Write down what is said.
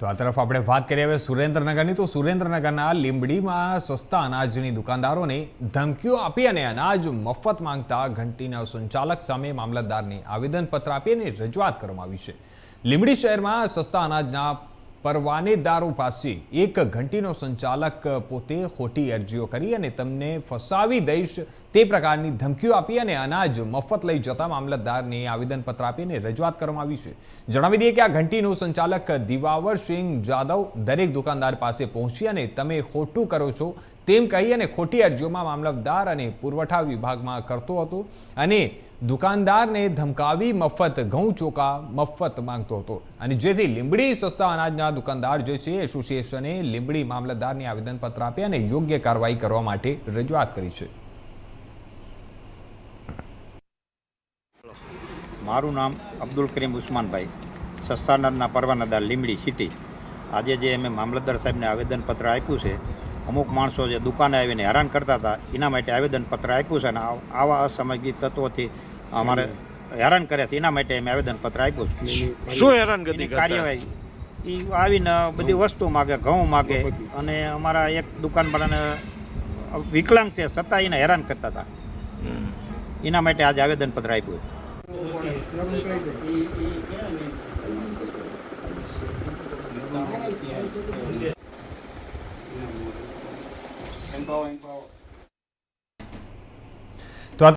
તો આ તરફ આપણે વાત કરીએ હવે સુરેન્દ્રનગરની. તો સુરેન્દ્રનગરના લીંબડીમાં સસ્તા અનાજની દુકાનદારોને ધમકીઓ આપી અને અનાજ મફત માંગતા ઘંટીના સંચાલક સામે મામલતદારને આવેદનપત્ર આપી અને રજૂઆત કરવામાં આવી છે. લીંબડી શહેરમાં સસ્તા અનાજના પરવાનેદારો પાસે એક ઘંટીનો સંચાલક પોતે ખોટી અરજીઓ કરી અને તમને ફસાવી દઈશ, તે પ્રકારની ધમકીઓ આપી અને અનાજ મફત લઈ જતા મામલતદારને આવેદનપત્ર આપીને રજૂઆત કરવામાં આવી છે. જણાવી દઈએ કે આ ઘંટીનો સંચાલક દિવાવર સિંહ જાદવ દરેક દુકાનદાર પાસે પહોંચી અને તમે ખોટું કરો છો તેમ કહી અને ખોટી અરજીઓમાં મામલતદાર અને પુરવઠા વિભાગમાં કરતો હતો અને દુકાનદારને ધમકાવી મફત ઘઉં ચોખા મફત માંગતો હતો. અને જેથી લીંબડી સસ્તા અનાજના દુકાનદાર જે છે એસોસિએશને લીંબડી મામલતદારને આવેદનપત્ર આપી અને યોગ્ય કાર્યવાહી કરવા માટે રજૂઆત કરી છે. મારું નામ અબ્દુલ કરીમ ઉસ્માનભાઈ સસ્તાનરના પરવાનાદાર લીમડી સિટી. આજે જે અમે મામલતદાર સાહેબને આવેદનપત્ર આપ્યું છે અમુક માણસો જે દુકાને આવીને હેરાન કરતા હતા એના માટે આવેદનપત્ર આપ્યું છે અને આવ- આવા અસામાજિક તત્વોથી અમારે હેરાન કર્યા છે એના માટે અમે આવેદનપત્ર આપ્યું છે. શું હેરાન કાર્યવાહી એ આવીને બધી વસ્તુ માગે ઘઉં માગે. અને અમારા એક દુકાનવાળાને વિકલાંગ છે છતાં એને હેરાન કરતા હતા. એના માટે આજે આવેદનપત્ર આપ્યું એમ્પાવર એમ્પાવર